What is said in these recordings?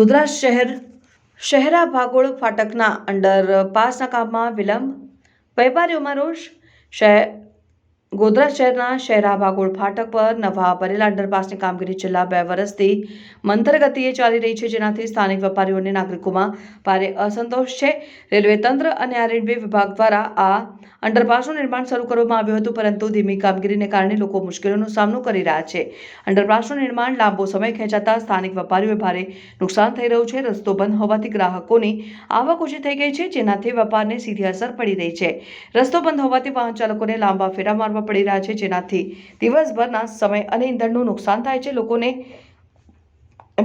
ગોધરા શહેર શહેરા ભાગોળ ફાટકના અંડરપાસના કામમાં વિલંબ. વેપારીઓમાં રોષ. શહેર ગોધરા શહેરના શહેરા ભાગોળ ફાટક પર નવા બનેલા અંડરપાસની કામગીરી છેલ્લા બે વર્ષથી મંથર ગતિએ ચાલી રહી છે, જેનાથી સ્થાનિક વેપારીઓ અને નાગરિકોમાં ભારે અસંતોષ છે. રેલવે તંત્ર અને આ રેલવે વિભાગ દ્વારા આ અંડરપાસનું નિર્માણ શરૂ કરવામાં આવ્યું હતું, પરંતુ ધીમી કામગીરીને કારણે લોકો મુશ્કેલીઓનો સામનો કરી રહ્યા છે. અંડરપાસનું નિર્માણ લાંબો સમય ખેંચાતા સ્થાનિક વેપારીઓએ ભારે નુકસાન થઈ રહ્યું છે. રસ્તો બંધ હોવાથી ગ્રાહકોની આવક ઓછી થઈ ગઈ છે, જેનાથી વેપારને સીધી અસર પડી રહી છે. રસ્તો બંધ હોવાથી વાહન ચાલકોને લાંબા ફેરા મારવા પડી રહ્યા છે, જેનાથી દિવસભરના સમય અને ઇંધણનું નુકસાન થાય છે. લોકોને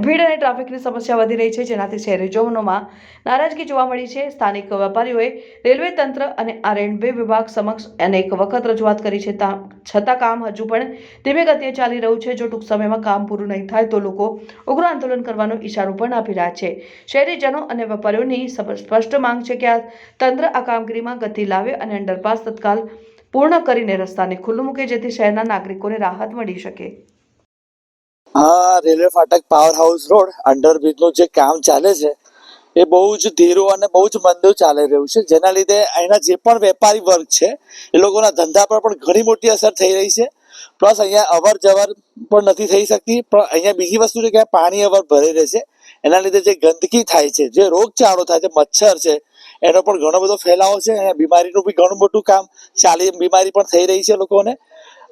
ભીડ અને ટ્રાફિકની સમસ્યા વધી રહી છે, જેનાથી શહેરીજનોમાં નારાજગી જોવા મળી છે. સ્થાનિક વેપારીઓએ રેલવે તંત્ર અને આરએનબી વિભાગ સમક્ષ અનેક વખત રજૂઆત કરી છે છતાં કામ હજુ પણ ધીમે ગતિએ ચાલી રહ્યું છે. જો ટૂંક સમયમાં કામ પૂરું નહીં થાય, તો લોકો ઉગ્ર આંદોલન કરવાનો ઇશારો પણ આપી રહ્યા છે. શહેરીજનો અને વેપારીઓની સ્પષ્ટ માંગ છે કે આ તંત્ર આ કામગીરીમાં ગતિ લાવે અને અંડરપાસ તત્કાલ પૂર્ણ કરીને રસ્તાને ખુલ્લું મૂકે જેથી શહેરના નાગરિકોને રાહત મળી શકે. આ રેલવે ફાટક પાવર હાઉસ રોડ અંડરબ્રિજનું જે કામ ચાલે છે, એ બહુ જ ધીરું અને બહુ જ મંદુ ચાલી રહ્યું છે. જેના લીધે અહીંના જે પણ વેપારી વર્ગ છે, એ લોકોના ધંધા પર પણ ઘણી મોટી અસર થઈ રહી છે. પ્લસ અહીંયા અવર જવર પણ નથી થઈ શકતી, પણ અહીંયા બીજી વસ્તુ છે કે પાણી અવર ભરી રહે છે. એના લીધે જે ગંદકી થાય છે, જે રોગચાળો થાય છે, મચ્છર છે, એનો પણ ઘણો બધો ફેલાવો છે અહીંયા બીમારીનું બી ઘણું મોટું કામ ચાલી, બીમારી પણ થઈ રહી છે લોકોને.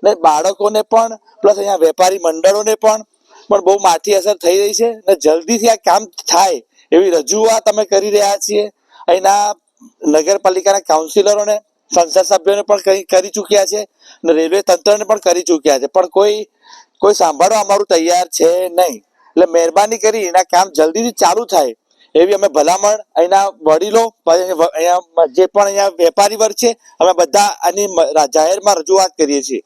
ને બાળકોને પણ પ્લસ અહીંયા વેપારી મંડળોને પણ પણ બહુ માઠી અસર થઈ રહી છે. ને જલ્દીથી આ કામ થાય એવી રજૂઆત અમે કરી રહ્યા છીએ. અહીંના નગરપાલિકાના કાઉન્સિલરોને સંસદ સભ્યોને પણ કરી ચૂક્યા છે અને રેલવે તંત્રને પણ કરી ચૂક્યા છે. પણ કોઈ કોઈ સાંભળવા અમારું તૈયાર છે નહીં. એટલે મહેરબાની કરી એના કામ જલ્દીથી ચાલુ થાય. એવી અમે ભલામણ અહીંના વડીલો અહીંયા જે પણ અહીંયા વેપારી વર્ગ છે, અમે બધા આની જાહેરમાં રજૂઆત કરીએ છીએ.